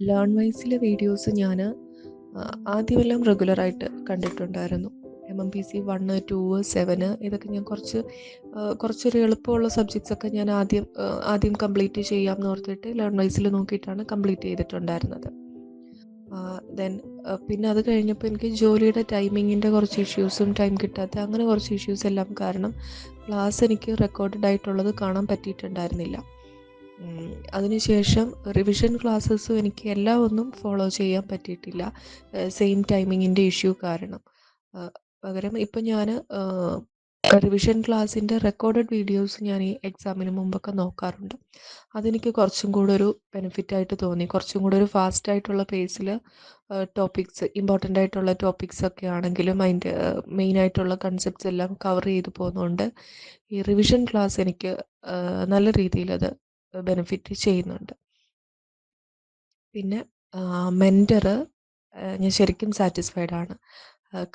Learn വൈസിലെ videos ഞാൻ ആദ്യമെല്ലാം റെഗുലറായിട്ട് കണ്ടിട്ടുണ്ടായിരുന്നു. M M P C one two seven ഇതൊക്കെ ഞാൻ കുറച്ച് കുറച്ചൊരു എളുപ്പമുള്ള സബ്ജക്ട്സ് ഒക്കെ ഞാൻ ആദ്യം ആദ്യം കംപ്ലീറ്റ് ചെയ്യാം എന്ന് ഓർത്തിട്ട് ലേൺ വൈസിൽ നോക്കിയിട്ടാണ് കംപ്ലീറ്റ് ചെയ്തിട്ടുണ്ടായിരുന്നത്. ദെൻ പിന്നെ അത് കഴിഞ്ഞപ്പോൾ എനിക്ക് ജോലിയുടെ ടൈമിങ്ങിന്റെ കുറച്ച് ഇഷ്യൂസും ടൈം കിട്ടാത്ത അങ്ങനെ കുറച്ച് ഇഷ്യൂസ് എല്ലാം കാരണം ക്ലാസ് എനിക്ക് റെക്കോർഡഡ് ആയിട്ടുള്ളത് കാണാൻ പറ്റിയിട്ടുണ്ടായിരുന്നില്ല. അതിനുശേഷം റിവിഷൻ ക്ലാസ്സസും എനിക്ക് എല്ലാം ഒന്നും ഫോളോ ചെയ്യാൻ പറ്റിയിട്ടില്ല. സെയിം ടൈമിങ്ങിന്റെ ഇഷ്യൂ കാരണം. പകരം ഇപ്പം ഞാൻ റിവിഷൻ ക്ലാസ്സിന്റെ റെക്കോർഡഡ് വീഡിയോസ് ഞാൻ ഈ എക്സാമിന് മുമ്പൊക്കെ നോക്കാറുണ്ട്. അതെനിക്ക് കുറച്ചും കൂടെ ഒരു ബെനിഫിറ്റായിട്ട് തോന്നി. കുറച്ചും കൂടെ ഒരു ഫാസ്റ്റ് ആയിട്ടുള്ള പേസിൽ ടോപ്പിക്സ് ഇമ്പോർട്ടന്റ് ആയിട്ടുള്ള ടോപ്പിക്സ് ഒക്കെ ആണെങ്കിലും അതിന്റെ മെയിൻ ആയിട്ടുള്ള കൺസെപ്റ്റ്സ് എല്ലാം കവർ ചെയ്തു പോകുന്നതുകൊണ്ട് ഈ റിവിഷൻ ക്ലാസ് എനിക്ക് നല്ല രീതിയിൽ അത് ബെനിഫിറ്റ് ചെയ്യുന്നുണ്ട്. പിന്നെ മെന്റർ ഞാൻ ശരിക്കും സാറ്റിസ്ഫൈഡ് ആണ്.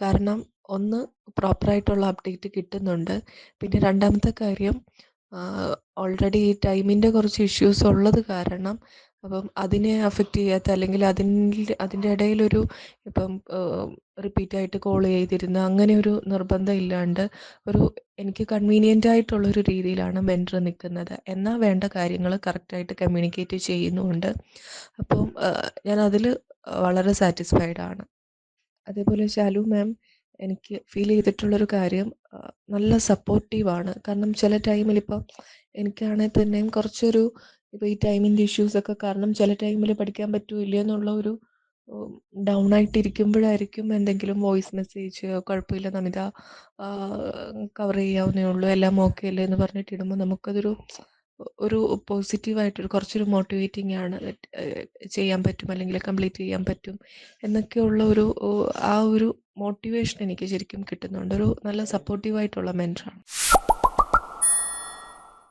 കാരണം ഒന്ന് പ്രോപ്പറായിട്ടുള്ള അപ്ഡേറ്റ് കിട്ടുന്നുണ്ട്. പിന്നെ രണ്ടാമത്തെ കാര്യം ഓൾറെഡി ടൈമിന്റെ കുറച്ച് ഇഷ്യൂസ് ഉള്ളത് കാരണം അപ്പം അതിനെ അഫക്റ്റ് ചെയ്യാത്ത അല്ലെങ്കിൽ അതിന്റെ അതിന്റെ ഇടയിലൊരു ഇപ്പം റിപ്പീറ്റായിട്ട് കോൾ ചെയ്തിരുന്ന അങ്ങനെ ഒരു നിർബന്ധം ഇല്ലാണ്ട് ഒരു എനിക്ക് കൺവീനിയന്റ് ആയിട്ടുള്ളൊരു രീതിയിലാണ് മെന്റർ നിൽക്കുന്നത് എന്നാൽ വേണ്ട കാര്യങ്ങൾ കറക്റ്റായിട്ട് കമ്മ്യൂണിക്കേറ്റ് ചെയ്യുന്നുമുണ്ട് അപ്പം ഞാൻ അതിൽ വളരെ സാറ്റിസ്ഫൈഡ് ആണ്. അതേപോലെ ശാലു മാം എനിക്ക് ഫീൽ ചെയ്തിട്ടുള്ളൊരു കാര്യം നല്ല സപ്പോർട്ടീവാണ് കാരണം ചില ടൈമിൽ ടൈമിലിപ്പം എനിക്കാണെങ്കിൽ തന്നെയും കുറച്ചൊരു ഇപ്പോൾ ഈ ടൈമിന്റെ ഇഷ്യൂസൊക്കെ കാരണം ചില ടൈമിൽ പഠിക്കാൻ പറ്റുമോ എന്നുള്ള ഒരു ഡൗൺ ആയിട്ടിരിക്കുമ്പോഴായിരിക്കും എന്തെങ്കിലും വോയിസ് മെസ്സേജ് കുഴപ്പമില്ല നമിത കവർ ചെയ്യാവുന്നേ ഉള്ളൂ എല്ലാം ഓക്കെ അല്ലേ എന്ന് പറഞ്ഞിട്ട് ഇടുമ്പോൾ നമുക്കതൊരു ഒരു പോസിറ്റീവായിട്ടൊരു കുറച്ചൊരു മോട്ടിവേറ്റിംഗ് ആണ് ചെയ്യാൻ പറ്റും അല്ലെങ്കിൽ കംപ്ലീറ്റ് ചെയ്യാൻ പറ്റും എന്നൊക്കെയുള്ള ഒരു ആ ഒരു മോട്ടിവേഷൻ എനിക്ക് ശരിക്കും കിട്ടുന്നുണ്ട്. ഒരു നല്ല സപ്പോർട്ടീവായിട്ടുള്ള മെന്ററാണ്